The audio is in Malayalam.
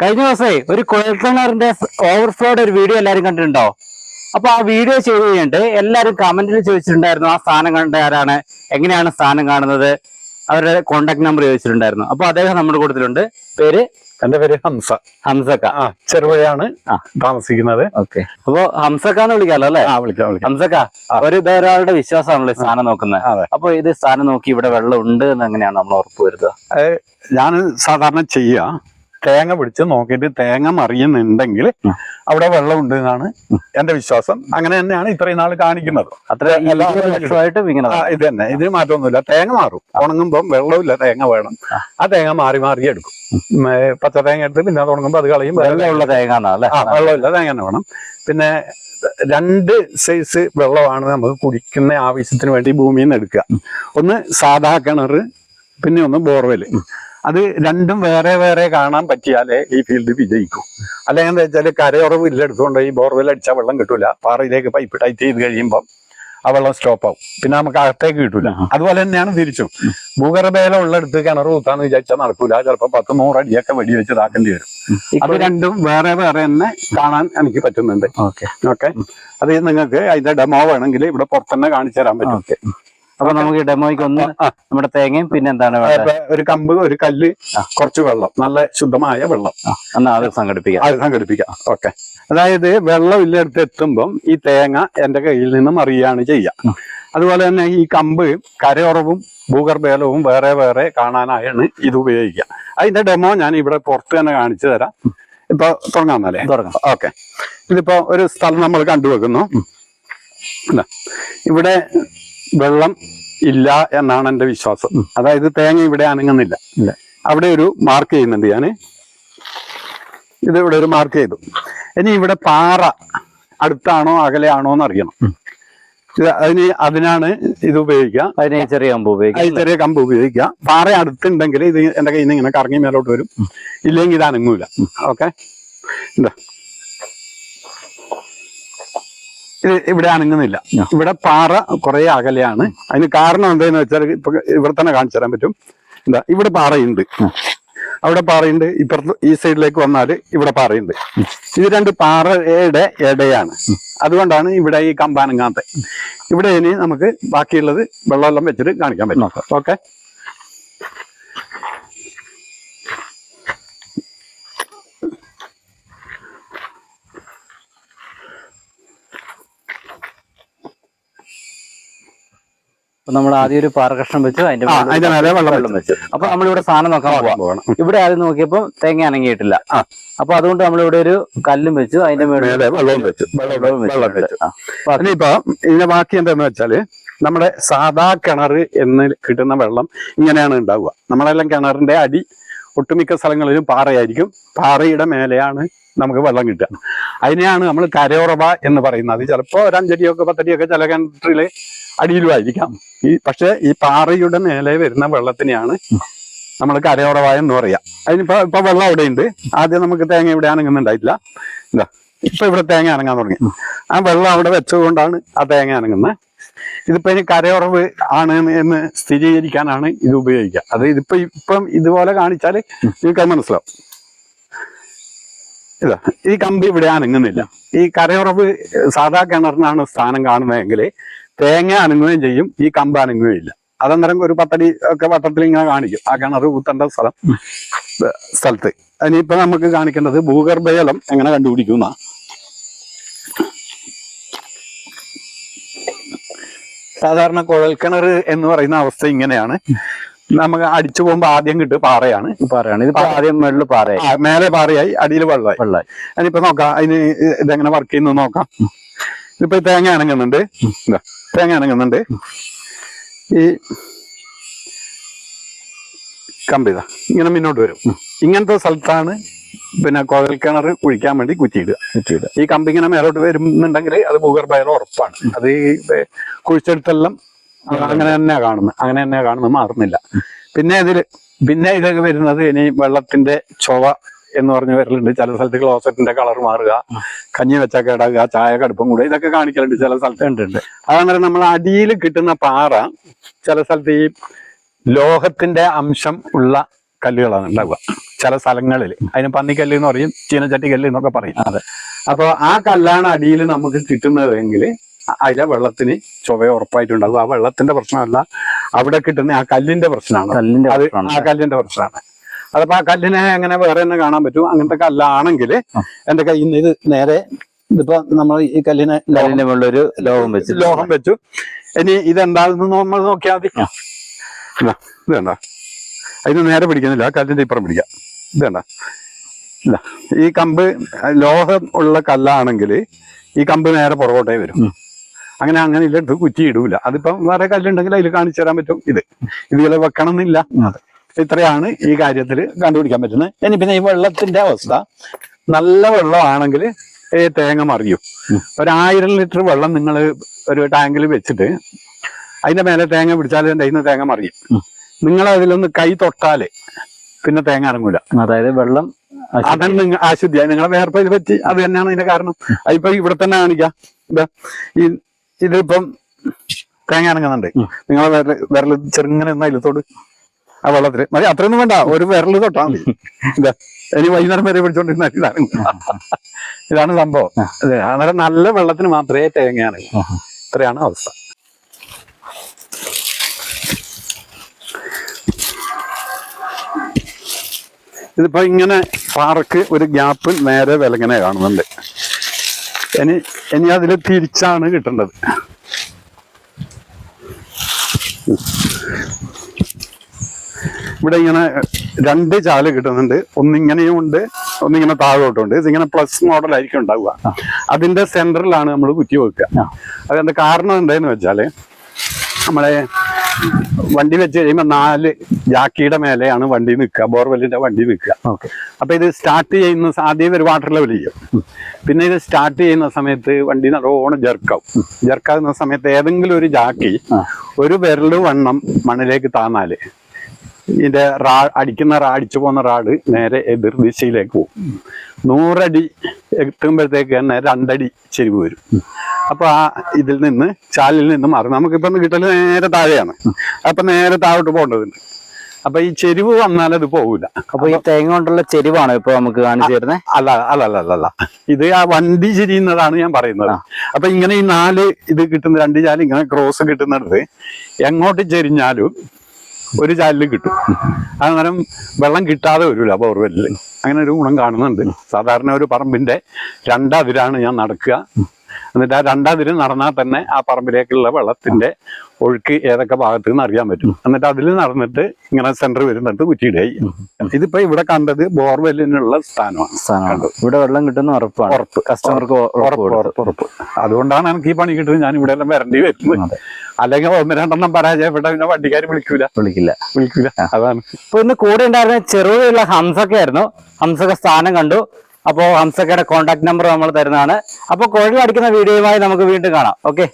കഴിഞ്ഞ ദിവസേ ഒരു കുഴൽക്കിണറിന്റെ ഓവർഫ്ലോയുടെ ഒരു വീഡിയോ എല്ലാവരും കണ്ടിട്ടുണ്ടോ? അപ്പൊ ആ വീഡിയോ ചെയ്ത് കഴിഞ്ഞിട്ട് എല്ലാവരും കമന്റിൽ ചോദിച്ചിട്ടുണ്ടായിരുന്നു ആ സ്ഥാനം കണ്ട ആരാണ്? എങ്ങനെയാണ് സ്ഥാനം കാണുന്നത്? അവരുടെ കോണ്ടാക്ട് നമ്പർ ചോദിച്ചിട്ടുണ്ടായിരുന്നു. അപ്പൊ അദ്ദേഹം നമ്മുടെ കൂട്ടത്തിലുണ്ട്. പേര്? എന്റെ പേര് ഹംസ. ഹംസക്ക. ആ ചെറുപുഴയാണ് താമസിക്കുന്നത്. ഓക്കെ. അപ്പൊ ഹംസക്കാന്ന് വിളിക്കാലോ അല്ലെ? വിളിക്കാം വിളിക്കാം. ഹംസക്ക ഒരു ഒരാളുടെ വിശ്വാസമാണല്ലോ സ്ഥാനം നോക്കുന്നത്. അപ്പൊ ഇത് സ്ഥാനം നോക്കി ഇവിടെ വെള്ളം ഉണ്ട് എന്ന് എങ്ങനെയാണ് നമ്മൾ ഉറപ്പ് വരുത്തുക? ഞാൻ സാധാരണ ചെയ്യുക തേങ്ങ പിടിച്ച് നോക്കിയിട്ട് തേങ്ങ മറിയുന്നുണ്ടെങ്കിൽ അവിടെ വെള്ളം ഉണ്ട് എന്നാണ് എന്റെ വിശ്വാസം. അങ്ങനെ തന്നെയാണ് ഇത്രയും നാൾ കാണിക്കുന്നത്. അത്ര ഇത് തന്നെ. ഇതിന് മാറ്റമൊന്നുമില്ല. തേങ്ങ മാറും. ഉണങ്ങുമ്പോൾ വെള്ളമില്ല തേങ്ങ വേണം. ആ. തേങ്ങ മാറി മാറി എടുക്കും. പച്ച തേങ്ങ എടുത്ത് പിന്നെ അത് ഉണങ്ങുമ്പോൾ അത് കളയും. വെള്ളമുള്ള തേങ്ങ വെള്ളമില്ല തേങ്ങ തന്നെ വേണം. പിന്നെ രണ്ട് സൈസ് വെള്ളമാണ് നമുക്ക് കുടിക്കുന്ന ആവശ്യത്തിന് വേണ്ടി ഭൂമിയിൽ നിന്ന് എടുക്കുക. ഒന്ന് സാധാ കിണർ പിന്നെ ഒന്ന് ബോർവെൽ. അത് രണ്ടും വേറെ വേറെ കാണാൻ പറ്റിയാലേ ഈ ഫീൽഡ് വിജയിക്കൂ. അല്ലെങ്കിൽ എന്താ വെച്ചാൽ കരയുറവ് ഇല്ലെടുത്തുകൊണ്ട് ഈ ബോർവെൽ അടിച്ചാൽ വെള്ളം കിട്ടൂല. പാറയിലേക്ക് പൈപ്പ് ടൈറ്റ് ചെയ്ത് കഴിയുമ്പം ആ വെള്ളം സ്റ്റോപ്പ് ആവും. പിന്നെ നമുക്ക് അകത്തേക്ക് കിട്ടൂല. അതുപോലെ തന്നെയാണ് തിരിച്ചും. ഭൂഗർഭേല ഉള്ളെടുത്ത് കിണർ കുത്താന്ന് വിചാരിച്ചാൽ നടക്കൂല. ചിലപ്പോൾ പത്ത് നൂറടിയൊക്കെ വെടി വെച്ച് ഇതാക്കേണ്ടി വരും. അത് രണ്ടും വേറെ വേറെ തന്നെ കാണാൻ എനിക്ക് പറ്റുന്നുണ്ട്. ഓക്കെ. ഓക്കെ? അത് നിങ്ങൾക്ക് അതിന്റെ ഡെമോ വേണമെങ്കിൽ ഇവിടെ പുറത്തന്നെ കാണിച്ചു തരാൻ പറ്റും. ഓക്കെ. അപ്പൊ നമുക്ക് ഡെമോയ്ക്ക് ഒന്ന് നമ്മുടെ തേങ്ങയും പിന്നെ എന്താണ് ഒരു കമ്പ് ഒരു കല്ല് കുറച്ച് വെള്ളം നല്ല ശുദ്ധമായ വെള്ളം. എന്നാ അത് സംഘടിപ്പിക്കാം. അത് സംഘടിപ്പിക്കാം. ഓക്കെ. അതായത് വെള്ളം ഇല്ലടുത്ത് എത്തുമ്പം ഈ തേങ്ങ എന്റെ കയ്യിൽ നിന്ന് മറിയാണ് ചെയ്യുക. അതുപോലെ തന്നെ ഈ കമ്പ് കരയുറവും ഭൂഗർഭേലവും വേറെ വേറെ കാണാനായാണ് ഇത് ഉപയോഗിക്കുക. അതിന്റെ ഡെമോ ഞാൻ ഇവിടെ പുറത്ത് തന്നെ കാണിച്ചു തരാം. ഇപ്പൊ തുടങ്ങാന്നല്ലേ തുടങ്ങാം. ഓക്കെ. ഇതിപ്പോ ഒരു സ്ഥലം നമ്മൾ കണ്ടുവെക്കുന്നു. ഇവിടെ വെള്ളം ഇല്ല എന്നാണ് എന്റെ വിശ്വാസം. അതായത് തേങ്ങ ഇവിടെ അനങ്ങുന്നില്ല. അവിടെ ഒരു മാർക്ക് ചെയ്യുന്നുണ്ട് ഞാൻ. ഇത് ഇവിടെ ഒരു മാർക്ക് ചെയ്തു. ഇനി ഇവിടെ പാറ അടുത്താണോ അകലെയാണോ എന്ന് അറിയണം ഇത് അതിന് അതിനാണ് ഇത് ഉപയോഗിക്കുക. അതിന് ചെറിയ കമ്പ് ഉപയോഗിക്കുക. ഉപയോഗിക്കാം ചെറിയ കമ്പ് ഉപയോഗിക്കുക. പാറ അടുത്തുണ്ടെങ്കിൽ ഇത് എന്റെ കയ്യിൽ നിന്ന് ഇങ്ങനെ കറങ്ങി മേലോട്ട് വരും. ഇല്ലെങ്കിൽ ഇത് അനങ്ങൂല. ഓക്കെ? എന്താ ഇത് ഇവിടെ അനങ്ങുന്നില്ല. ഇവിടെ പാറ കുറെ അകലെയാണ്. അതിന് കാരണം എന്താന്ന് വെച്ചാൽ ഇപ്പൊ ഇവിടെ തന്നെ കാണിച്ചു തരാൻ പറ്റും. എന്താ ഇവിടെ പാറയുണ്ട്. അവിടെ പാറയുണ്ട്. ഇപ്പുറത്ത് ഈ സൈഡിലേക്ക് വന്നാൽ ഇവിടെ പാറയുണ്ട്. ഇത് രണ്ട് പാറയുടെ ഇടയാണ്. അതുകൊണ്ടാണ് ഇവിടെ ഈ കമ്പാനങ്ങാത്ത ഇവിടെ ഇനി നമുക്ക് ബാക്കിയുള്ളത് വെള്ളമെല്ലാം വെച്ചിട്ട് കാണിക്കാൻ പറ്റും. ഓക്കെ? നമ്മൾ ആദ്യം ഒരു പാറകഷ്ണം വെച്ചു അതിന്റെ അതിന്റെ മേലെ വെള്ളം വെച്ചു. അപ്പൊ നമ്മളിവിടെ സാധനം നോക്കാൻ പോവാണ് പോകണം. ഇവിടെ ആദ്യം നോക്കിയപ്പോ തേങ്ങ അനങ്ങിയിട്ടില്ല. അപ്പൊ അതുകൊണ്ട് നമ്മളിവിടെ ഒരു കല്ലും വെച്ചു അതിന്റെ മേലെ വെള്ളവും വെച്ചു. വെള്ളം വെച്ചു. ഇനിയിപ്പോ ഇതിന്റെ ബാക്കി എന്താന്ന് വെച്ചാൽ നമ്മുടെ സാധാ കിണർ എന്ന് കിട്ടുന്ന വെള്ളം ഇങ്ങനെയാണ് ഉണ്ടാവുക. നമ്മളെല്ലാം കിണറിന്റെ അടി ഒട്ടുമിക്ക സ്ഥലങ്ങളിലും പാറയായിരിക്കും. പാറയുടെ മേലെയാണ് നമുക്ക് വെള്ളം കിട്ടുക. അതിനെയാണ് നമ്മൾ കരയുറവ എന്ന് പറയുന്നത്. ചിലപ്പോൾ ഒരു അഞ്ചടിയൊക്കെ പത്തടിയൊക്കെ ചില കിണറ്റിൽ അടിയിലുമായിരിക്കാം. ഈ പക്ഷേ ഈ പാറയുടെ മേലെ വരുന്ന വെള്ളത്തിനെയാണ് നമ്മൾ കരയുറവ എന്ന് പറയാം. അതിനിപ്പോൾ ഇപ്പം വെള്ളം അവിടെയുണ്ട്. ആദ്യം നമുക്ക് തേങ്ങ ഇവിടെ അനങ്ങുന്നുണ്ടായിട്ടില്ല. ഇതാ ഇപ്പൊ ഇവിടെ തേങ്ങ അനങ്ങാൻ തുടങ്ങി. ആ വെള്ളം അവിടെ വെച്ചതുകൊണ്ടാണ് ആ തേങ്ങ അനങ്ങുന്നത്. ഇതിപ്പോ ഇനി കരയുറവ് ആണ് എന്ന് സ്ഥിരീകരിക്കാനാണ് ഇത് ഉപയോഗിക്കുക. അത് ഇതിപ്പോ ഇപ്പം ഇതുപോലെ കാണിച്ചാൽ നിങ്ങൾക്ക് മനസ്സിലാവും. ഇതാ ഈ കമ്പി ഇവിടെ അനങ്ങുന്നില്ല. ഈ കരയുറവ് സാധാ കിണറിനാണ് സ്ഥാനം കാണുന്നതെങ്കിൽ തേങ്ങ അനങ്ങുകയും ചെയ്യും ഈ കമ്പ് അനങ്ങുകയും ഇല്ല. അതന്നേരം ഒരു പത്തടി ഒക്കെ വട്ടത്തിൽ ഇങ്ങനെ കാണിക്കും. ആ കിണർ കുത്തേണ്ട സ്ഥലം സ്ഥലത്ത്. അതിനിപ്പൊ നമുക്ക് കാണിക്കേണ്ടത് ഭൂഗർഭജലം എങ്ങനെ കണ്ടുപിടിക്കുന്ന? സാധാരണ കുഴൽ കുഴൽക്കിണർ എന്ന് പറയുന്ന അവസ്ഥ ഇങ്ങനെയാണ്. നമുക്ക് അടിച്ചു പോകുമ്പോൾ ആദ്യം കിട്ടും പാറയാണ്. പാറയാണ്. ഇത് ആദ്യം മേളിൽ പാറയായി. മേലെ പാറയായി അടിയിൽ വെള്ളമായി. വെള്ളമായി. അതിനിപ്പോ നോക്കാം അതിന് ഇതെങ്ങനെ വർക്ക് ചെയ്യുന്നു നോക്കാം. ഇതിപ്പോ തേങ്ങ അണങ്ങുന്നുണ്ട് തേങ്ങ അണങ്ങുന്നുണ്ട് ഈ കമ്പിത ഇങ്ങനെ മുന്നോട്ട് വരും. ഇങ്ങനത്തെ സ്ഥലത്താണ് പിന്നെ കുഴൽ കിണർ കുഴിക്കാൻ വേണ്ടി കുറ്റിയിടുക. കുറ്റിയിടുക. ഈ കമ്പി ഇങ്ങനെ മേലോട്ട് വരുന്നുണ്ടെങ്കിൽ അത് ഭൂഗർഭയർ ഉറപ്പാണ്. അത് ഈ കുഴിച്ചെടുത്തെല്ലാം അങ്ങനെ തന്നെയാ കാണുന്നത് അങ്ങനെ തന്നെയാ കാണുന്നത് മാറുന്നില്ല. പിന്നെ ഇതിൽ പിന്നെ ഇതൊക്കെ വരുന്നത് ഇനി വെള്ളത്തിന്റെ ചൊവ എന്ന് പറഞ്ഞ വരലുണ്ട്. ചില സ്ഥലത്ത് ക്ലോസറ്റിന്റെ കളർ മാറുക കഞ്ഞി വെച്ചാൽ കേടാകുക ചായ കടുപ്പം കൂടുക ഇതൊക്കെ കാണിക്കലുണ്ട് ചില സ്ഥലത്ത് ഉണ്ട് അതാണ് നമ്മൾ അടിയിൽ കിട്ടുന്ന പാറ ചില സ്ഥലത്ത് ഈ ലോഹത്തിന്റെ അംശം ഉള്ള കല്ലുകളാണ് ഉണ്ടാവുക. ചില സ്ഥലങ്ങളിൽ. അതിന് പന്നിക്കല്ല് എന്ന് പറയും ചീനച്ചട്ടി കല്ല് എന്നൊക്കെ പറയും. അതെ. അപ്പോൾ ആ കല്ലാണ് അടിയിൽ നമുക്ക് കിട്ടുന്നതെങ്കിൽ അതിലെ വെള്ളത്തിന് ചൊവ ഉറപ്പായിട്ടുണ്ടാകും. ആ വെള്ളത്തിന്റെ പ്രശ്നമല്ല അവിടെ കിട്ടുന്ന ആ കല്ലിന്റെ പ്രശ്നമാണ്. അത്. ആ കല്ലിന്റെ പ്രശ്നമാണ്. അതപ്പോ ആ കല്ലിനെ എങ്ങനെ വേറെ തന്നെ കാണാൻ പറ്റും? അങ്ങനത്തെ കല്ലാണെങ്കിൽ എന്റെ കയ്യിൽ നിന്ന് ഇത് നേരെ ഇതിപ്പോ നമ്മൾ ഈ കല്ലിനെ ഒരു ലോഹം വെച്ചു ലോഹം വെച്ചു. ഇനി ഇതെന്താണെന്ന് നമ്മൾ നോക്കിയാൽ മതി. ആ. ഇതാ, ഇത് കണ്ട അതിന് നേരെ പിടിക്കുന്നില്ല കല്ലിന്റെ ഇപ്പുറം പിടിക്കാം. ഇത് കണ്ട ഇല്ല ഈ കമ്പ് ലോഹം ഉള്ള കല്ലാണെങ്കിൽ ഈ കമ്പ് നേരെ പുറകോട്ടേ വരും. അങ്ങനെ അങ്ങനെ ഇല്ലെടുത്ത് കുറ്റി ഇടൂല അതിപ്പം വേറെ കല്ലുണ്ടെങ്കിൽ അതിൽ കാണിച്ചു തരാൻ പറ്റും ഇത്. ഇതുപോലെ വെക്കണം എന്നില്ല ഇത്രയാണ് ഈ കാര്യത്തിൽ കണ്ടുപിടിക്കാൻ പറ്റുന്നത്. ഇനി പിന്നെ ഈ വെള്ളത്തിന്റെ അവസ്ഥ. നല്ല വെള്ളമാണെങ്കിൽ ഈ തേങ്ങ മറിയും. ഒരായിരം ലിറ്റർ വെള്ളം നിങ്ങൾ ഒരു ടാങ്കിൽ വെച്ചിട്ട് അതിന്റെ മേലെ തേങ്ങ പിടിച്ചാൽ അതിൽ നിന്ന് തേങ്ങ മറിയും. നിങ്ങൾ അതിലൊന്ന് കൈ തൊട്ടാൽ പിന്നെ തേങ്ങ ഇറങ്ങൂല അതായത് വെള്ളം. അതാണ് നിങ്ങൾ ആശുദ്ധിയായി നിങ്ങളെ വേർപ്പയിൽ പറ്റി അത് തന്നെയാണ് അതിന്റെ കാരണം. അതിപ്പോ ഇവിടെ തന്നെ കാണിക്കാം. ഈ ഇതിപ്പം തേങ്ങ ഇറങ്ങുന്നുണ്ട്. നിങ്ങളെ വിരൽ വിരൽ ചെറുങ്ങനെ അതിലത്തോട് ആ വെള്ളത്തിൽ. മതി അത്രയൊന്നും വേണ്ട. ഒരു വിരൽ തൊട്ടാ മതി. ഇതാ ഇനി വൈകുന്നേരം വരെ പിടിച്ചോണ്ടിരുന്ന ഇതാണ് ഇതാണ് സംഭവം. അതെ അന്നേരം നല്ല വെള്ളത്തിന് മാത്രമേ തേങ്ങയാണ്. ഇത്രയാണ് അവസ്ഥ. ഇതിപ്പോ ഇങ്ങനെ പാറക്ക് ഒരു ഗ്യാപ്പ് നേരെ വിലങ്ങനെ കാണുന്നുണ്ട്. ഇനി ഇനി അതിൽ തിരിച്ചാണ് കിട്ടേണ്ടത്. ഇവിടെ ഇങ്ങനെ രണ്ട് ചാൽ കിട്ടുന്നുണ്ട്. ഒന്നിങ്ങനെയും ഉണ്ട് ഒന്നിങ്ങനെ താഴോട്ടും ഉണ്ട് ഇതിങ്ങനെ പ്ലസ് മോഡലായിരിക്കും ഉണ്ടാവുക. അതിന്റെ സെന്ററിലാണ് നമ്മൾ കുറ്റി വെക്കുക. അതെന്താ കാരണം എന്താന്ന് വെച്ചാൽ നമ്മളെ വണ്ടി വെച്ച് കഴിയുമ്പോൾ നാല് ജാക്കിയുടെ മേലെയാണ് വണ്ടി നിൽക്കുക. ബോർവെല്ലിന്റെ വണ്ടി നിൽക്കുക. അപ്പൊ ഇത് സ്റ്റാർട്ട് ചെയ്യുന്ന ആദ്യം ഒരു വാട്ടർ ലെവൽ ചെയ്യും പിന്നെ ഇത് സ്റ്റാർട്ട് ചെയ്യുന്ന സമയത്ത് വണ്ടി നല്ലോണം ജർക്കാവും ജർക്കാവുന്ന സമയത്ത് ഏതെങ്കിലും ഒരു ജാക്കി ഒരു വിരൽ വണ്ണം മണ്ണിലേക്ക് താന്നാൽ ഇതിന്റെ റാ അടിക്കുന്ന റാ അടിച്ചു പോകുന്ന റാഡ് നേരെ എതിർ ദിശയിലേക്ക് പോകും. നൂറടി എത്തുമ്പോഴത്തേക്ക് തന്നെ രണ്ടടി ചെരിവ് വരും. അപ്പൊ ആ ഇതിൽ നിന്ന് ചാലിൽ നിന്ന് മാറും. നമുക്കിപ്പം കിട്ടൽ നേരെ താഴെയാണ്. അപ്പൊ നേരെ താഴോട്ട് പോകേണ്ടതുണ്ട്. അപ്പൊ ഈ ചെരിവ് വന്നാൽ അത് പോകൂല. അപ്പൊ ഈ തേങ്ങ കൊണ്ടുള്ള ചെരിവാണ് ഇപ്പൊ നമുക്ക് കാണിച്ചു തരുന്നത് അല്ല അല്ല അല്ല അല്ല അല്ല. ഇത് ആ വണ്ടി ചിരിയുന്നതാണ് ഞാൻ പറയുന്നത്. അപ്പൊ ഇങ്ങനെ ഈ നാല് ഇത് കിട്ടുന്ന രണ്ട് ചാൽ ഇങ്ങനെ ക്രോസ് കിട്ടുന്നിടത്ത് എങ്ങോട്ട് ചെരിഞ്ഞാലും ഒരു ചാലിലും കിട്ടും. അന്നേരം വെള്ളം കിട്ടാതെ വരില്ല ബോർവെല്ലിൽ അങ്ങനെ ഒരു ഗുണം കാണുന്നുണ്ട്. സാധാരണ ഒരു പറമ്പിന്റെ രണ്ടതിരാണ് ഞാൻ നടക്കുക. എന്നിട്ട് ആ രണ്ടതിര് നടന്നാൽ തന്നെ ആ പറമ്പിലേക്കുള്ള വെള്ളത്തിന്റെ ഒഴുക്ക് ഏതൊക്കെ ഭാഗത്ത് നിന്ന് അറിയാൻ പറ്റും. എന്നിട്ട് അതിൽ നടന്നിട്ട് ഇങ്ങനെ സെന്റർ വരുന്നിട്ട് കുറ്റിയിടായി ഇതിപ്പോ ഇവിടെ കണ്ടത് ബോർവെല്ലിനുള്ള സ്ഥാനമാണ് സ്ഥാനമാണ് ഇവിടെ വെള്ളം കിട്ടുന്ന ഉറപ്പാണ്. ഉറപ്പ്. കസ്റ്റമർക്ക് ഉറപ്പ് ഉറപ്പ് അതുകൊണ്ടാണ് എനിക്ക് ഈ പണി കിട്ടുന്നത്. ഞാൻ ഇവിടെ എല്ലാം വരേണ്ടി വരുന്നത്. അല്ലെങ്കിൽ ഒന്ന് രണ്ടെണ്ണം പരാജയപ്പെട്ട പിന്നെ വണ്ടിക്കാർ വിളിക്കൂല. വിളിക്കില്ല. വിളിക്കൂല. അതാണ്. ഇപ്പൊ ഇന്ന് കൂടെ ഉണ്ടായിരുന്ന ചെറുതുള്ള ഹംസൊക്കെ ആയിരുന്നു. ഹംസക്ക സ്ഥാനം കണ്ടു. അപ്പോ ഹംസക്കയുടെ കോൺടാക്ട് നമ്പർ നമ്മൾ തരുന്നതാണ്. അപ്പൊ കുഴൽ അടിക്കുന്ന വീഡിയോയുമായി നമുക്ക് വീണ്ടും കാണാം. ഓക്കെ